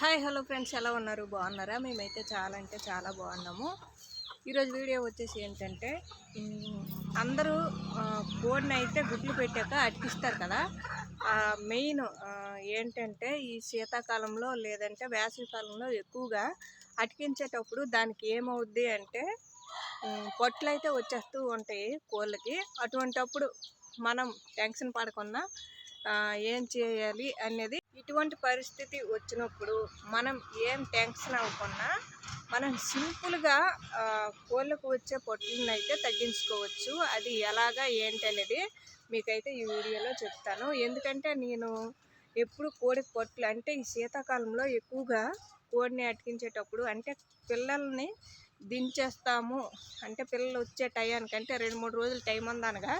Hi hello friends. ఎలా ఉన్నారు? బాగున్నారా? మేమైతే చాలా అంటే చాలా బాగున్నాము. ఈరోజు వీడియో వచ్చేసి ఏంటంటే అందరూ కోడిని అయితే గుడ్లు పెట్టాక అతికిస్తారు కదా. మెయిన్ ఏంటంటే ఈ శీతాకాలంలో లేదంటే వేసవికాలంలో ఎక్కువగా అతికించేటప్పుడు దానికి ఏమవుద్ది అంటే పొట్లు అయితే వచ్చేస్తూ ఉంటాయి కోళ్ళకి. అటువంటప్పుడు మనం టెన్షన్ పడకుండా ఏం చేయాలి అనేది ఇటువంటి పరిస్థితి వచ్చినప్పుడు మనం ఏం టెన్షన్ అవ్వకుండా మనం సింపుల్గా కోళ్ళకు వచ్చే పొట్టులను అయితే తగ్గించుకోవచ్చు. అది ఎలాగా ఏంటి అనేది మీకైతే ఈ వీడియోలో చెప్తాను. ఎందుకంటే నేను ఎప్పుడు కోడి పొట్లు అంటే ఈ శీతాకాలంలో ఎక్కువగా కోడిని అతికించేటప్పుడు అంటే పిల్లల్ని దించేస్తాము. అంటే పిల్లలు వచ్చే టయానికి అంటే రెండు మూడు రోజులు టైం ఉందనగా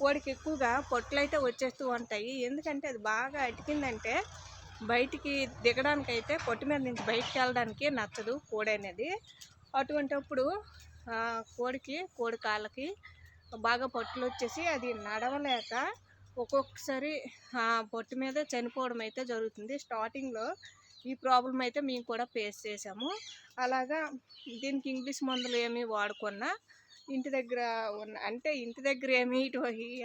కోడికి ఎక్కువగా పొట్లు అయితే వచ్చేస్తూ ఉంటాయి. ఎందుకంటే అది బాగా అటికిందంటే బయటికి దిగడానికి అయితే పొట్టు మీద నుంచి బయటికి వెళ్ళడానికి నచ్చదు కోడి అనేది అటువంటప్పుడు కోడికి కోడి కాళ్ళకి బాగా పొట్లు వచ్చేసి అది నడవలేక ఒక్కొక్కసారి పొట్టు మీద చనిపోవడం అయితే జరుగుతుంది. స్టార్టింగ్లో ఈ ప్రాబ్లం అయితే మేము కూడా ఫేస్ చేసాము. అలాగా దీనికి ఇంగ్లీష్ మందులు ఏమీ వాడుకున్నా ఇంటి దగ్గర ఉన్న అంటే ఇంటి దగ్గర ఏమి ఇటు ఈ-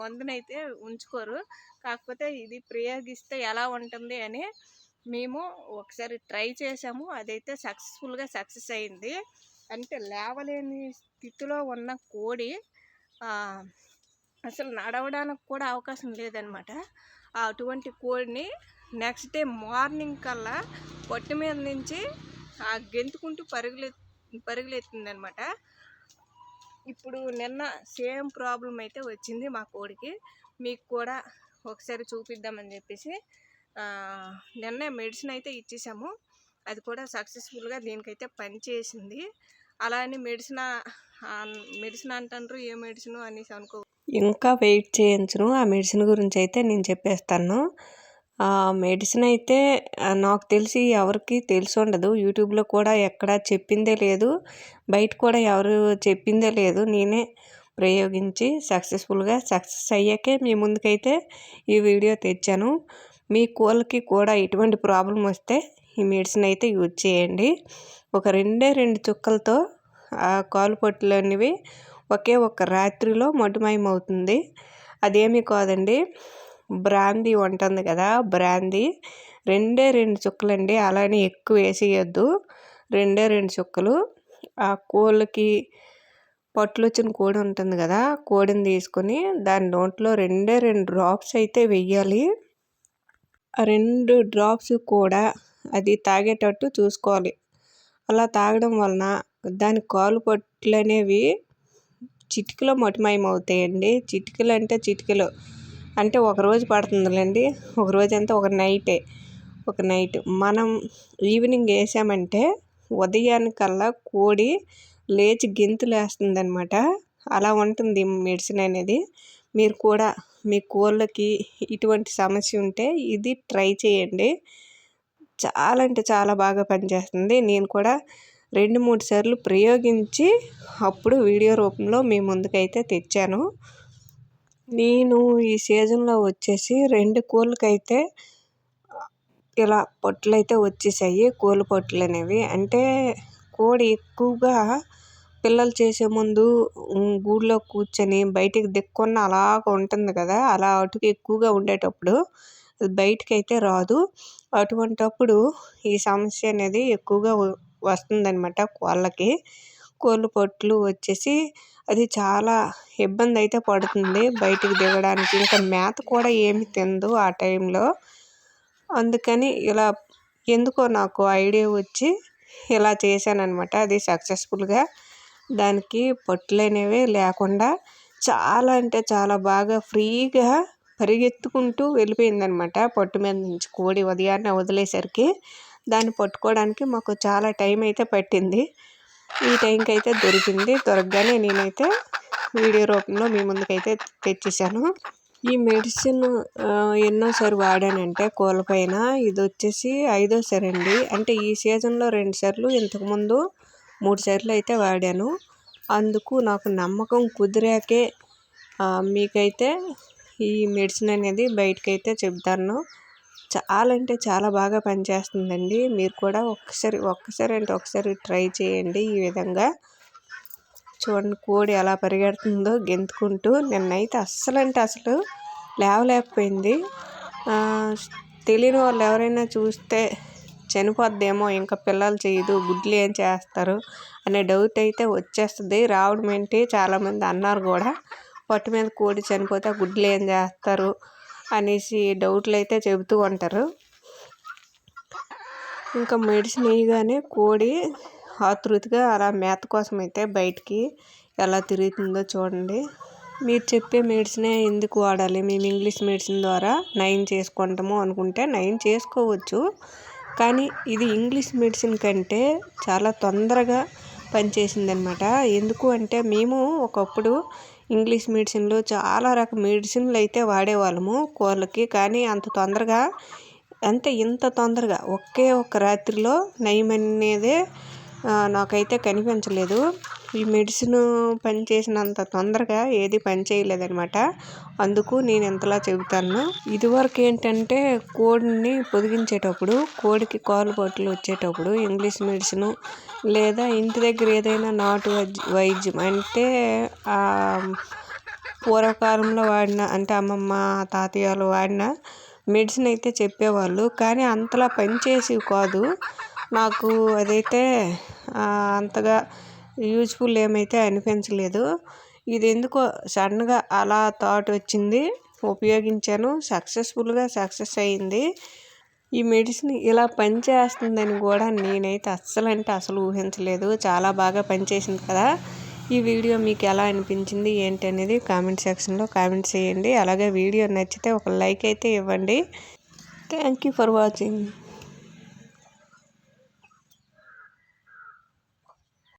మందునైతే ఉంచుకోరు. కాకపోతే ఇది ప్రయోగిస్తే ఎలా ఉంటుంది అని మేము ఒకసారి ట్రై చేసాము అదైతే సక్సెస్ఫుల్గా సక్సెస్ అయింది. అంటే లేవలేని స్థితిలో ఉన్న కోడి అసలు నడవడానికి కూడా అవకాశం లేదనమాట అటువంటి కోడిని నెక్స్ట్ డే మార్నింగ్ కల్లా పొట్టు మీద నుంచి ఆ గెంతుకుంటూ పరుగులె పరుగులెత్తింది అనమాట ఇప్పుడు నిన్న సేమ్ ప్రాబ్లం అయితే వచ్చింది మా కోడికి. మీకు కూడా ఒకసారి చూపిద్దామని చెప్పేసి నిన్న నిన్నే మెడిసిన్ అయితే ఇచ్చేసాము. అది కూడా సక్సెస్ఫుల్గా దీనికైతే పనిచేసింది. అలా అని మెడిసిన్ మెడిసిన్ అంటారు ఏ మెడిసిన్ అనేసి అనుకో ఇంకా వెయిట్ చేయించను. ఆ మెడిసిన్ గురించి అయితే నేను చెప్పేస్తాను. ఆ మెడిసిన్ అయితే నాకు తెలిసి ఎవరికి తెలిసి ఉండదు. యూట్యూబ్లో కూడా ఎక్కడ చెప్పిందే లేదు. బయట కూడా ఎవరు చెప్పిందే లేదు. నేనే ప్రయోగించి సక్సెస్ఫుల్గా సక్సెస్ అయ్యాకే మీ ముందుకైతే ఈ వీడియో తెచ్చాను. మీ కోళ్ళకి కూడా ఎటువంటి ప్రాబ్లం వస్తే ఈ మెడిసిన్ అయితే యూజ్ చేయండి. ఒక రెండే రెండు చుక్కలతో ఆ కాలు పొట్టులు అనేవి ఒకే ఒక్క రాత్రిలో మటుమాయం అవుతుంది అదేమీ కాదండి. బ్రాందీ ఉంటుంది కదా బ్రాందీ. రెండే రెండు చుక్కలండి అలానే ఎక్కువ వేసేయద్దు. రెండే రెండు చుక్కలు. ఆ కోళ్ళకి పట్లు వచ్చిన కోడి ఉంటుంది కదా కోడిని తీసుకొని దాని నోట్లో రెండే రెండు డ్రాప్స్ అయితే వెయ్యాలి. ఆ రెండు డ్రాప్స్ కూడా అది తాగేటట్టు చూసుకోవాలి. అలా తాగడం వలన దాని కాలు పట్లు అనేవి చిటికలో మటుమాయం అవుతాయండి చిటికలు అంటే చిటికలు. అంటే ఒక రోజు పడుతుందిలేండి. ఒక రోజు అంతా ఒక నైటే. ఒక నైట్. మనం ఈవినింగ్ వేసామంటే ఉదయానికల్లా కోడి లేచి గెంతులు వేస్తుంది అనమాట అలా ఉంటుంది మెడిసిన్ అనేది. మీరు కూడా మీ కోళ్ళకి ఇటువంటి సమస్య ఉంటే ఇది ట్రై చేయండి. చాలా అంటే చాలా బాగా పనిచేస్తుంది. నేను కూడా రెండు మూడు సార్లు ప్రయోగించి అప్పుడు వీడియో రూపంలో మీ ముందుకైతే తెచ్చాను. నేను ఈ సీజన్లో వచ్చేసి రెండు కోళ్ళకైతే ఇలా పొట్లు అయితే వచ్చేసాయి కోళ్ళ పొట్లు అనేవి అంటే కోడి ఎక్కువగా పిల్లలు చేసే ముందు గూళ్ళో కూర్చొని బయటికి దిక్కున్న అలాగ ఉంటుంది కదా అలా అటుకు ఎక్కువగా ఉండేటప్పుడు అది బయటికి అయితే రాదు. అటువంటప్పుడు ఈ సమస్య అనేది ఎక్కువగా వస్తుందన్నమాట కోళ్ళకి. కోళ్ళు పొట్లు వచ్చేసి అది చాలా ఇబ్బంది అయితే పడుతుంది బయటికి దిగడానికి. ఇంకా మేత కూడా ఏమి తినదు ఆ టైంలో. అందుకని ఇలా ఎందుకో నాకు ఐడియా వచ్చి ఇలా చేశాననమాట అది సక్సెస్ఫుల్గా. దానికి పొట్లు అనేవి లేకుండా చాలా అంటే చాలా బాగా ఫ్రీగా పరిగెత్తుకుంటూ వెళ్ళిపోయిందనమాట పొట్టు మీద నుంచి కోడి ఉదయాన్నే వదిలేసరికి దాన్ని పట్టుకోవడానికి మాకు చాలా టైం అయితే పట్టింది. ఈ టైంకి అయితే దొరికింది. దొరకగానే నేనైతే వీడియో రూపంలో మీ ముందుకైతే తెచ్చేసాను. ఈ మెడిసిన్ ఎన్నోసారి వాడానంటే కోళ్ళపైన ఇది వచ్చేసి ఐదోసారి అండి. అంటే ఈ సీజన్లో రెండు సార్లు ఇంతకుముందు మూడు సార్లు అయితే వాడాను. అందుకు నాకు నమ్మకం కుదిరాకే మీకైతే ఈ మెడిసిన్ అనేది బయటకైతే చెప్తాను. చాలా అంటే చాలా బాగా పనిచేస్తుందండి. మీరు కూడా ఒక్కసారి ఒక్కసారి అంటే ఒకసారి ట్రై చేయండి ఈ విధంగా. చూడండి కోడి ఎలా పరిగెడుతుందో గెంతుకుంటూ నిన్నైతే అస్సలు అంటే అసలు లేవలేకపోయింది. తెలియని వాళ్ళు ఎవరైనా చూస్తే చనిపోద్దేమో ఇంకా పిల్లలు చేయదు గుడ్లు ఏం చేస్తారు అనే డౌట్ అయితే వచ్చేస్తుంది. రావడం ఏంటి? చాలామంది అన్నారు కూడా పట్టు మీద కోడి చనిపోతే గుడ్లు ఏం చేస్తారు? అనేసి డౌట్లు అయితే చెబుతూ ఉంటారు. ఇంకా మెడిసిన్ వేయగానే కోడి ఆతృతిగా అలా మేత కోసం అయితే బయటికి ఎలా తిరుగుతుందో చూడండి. మీరు చెప్పే మెడిసినే ఎందుకు వాడాలి? మేము ఇంగ్లీష్ మెడిసిన్ ద్వారా నయం చేసుకుంటాము అనుకుంటే నయం చేసుకోవచ్చు. కానీ ఇది ఇంగ్లీష్ మెడిసిన్ కంటే చాలా తొందరగా పనిచేసింది అనమాట ఎందుకు అంటే మేము ఒకప్పుడు ఇంగ్లీష్ మెడిసిన్లు చాలా రకం మెడిసిన్లు అయితే వాడేవాళ్ళము కోళ్ళకి కానీ అంత తొందరగా అంటే ఇంత తొందరగా ఒకే ఒక రాత్రిలో నయం నాకైతే కనిపించలేదు. ఈ మెడిసిన్ పనిచేసినంత తొందరగా ఏది పని చేయలేదనమాట అందుకు నేను ఇంతలా చెబుతాను. ఇదివరకు ఏంటంటే కోడిని పొదిగించేటప్పుడు కోడికి కాలు బొట్లు వచ్చేటప్పుడు ఇంగ్లీష్ మెడిసిన్ లేదా ఇంటి దగ్గర ఏదైనా నాటు వైద్య- వైద్యం అంటే పూర్వకాలంలో వాడిన అంటే అమ్మమ్మ తాతయ్యలు వాడిన మెడిసిన్ అయితే చెప్పేవాళ్ళు. కానీ అంతలా పనిచేసేవి కాదు. నాకు అదైతే అంతగా యూజ్ఫుల్ ఏమైతే అనిపించలేదు. ఇది ఎందుకో సడన్గా అలా థాట్ వచ్చింది. ఉపయోగించాను. సక్సెస్ఫుల్గా సక్సెస్ అయింది. ఈ మెడిసిన్ ఇలా పనిచేస్తుందని కూడా నేనైతే అస్సలు అంటే అసలు ఊహించలేదు. చాలా బాగా పనిచేసింది కదా! ఈ వీడియో మీకు ఎలా అనిపించింది? ఏంటి అనేది కామెంట్ సెక్షన్లో కామెంట్ చేయండి. అలాగే వీడియో నచ్చితే ఒక లైక్ అయితే ఇవ్వండి. Thank you for watching.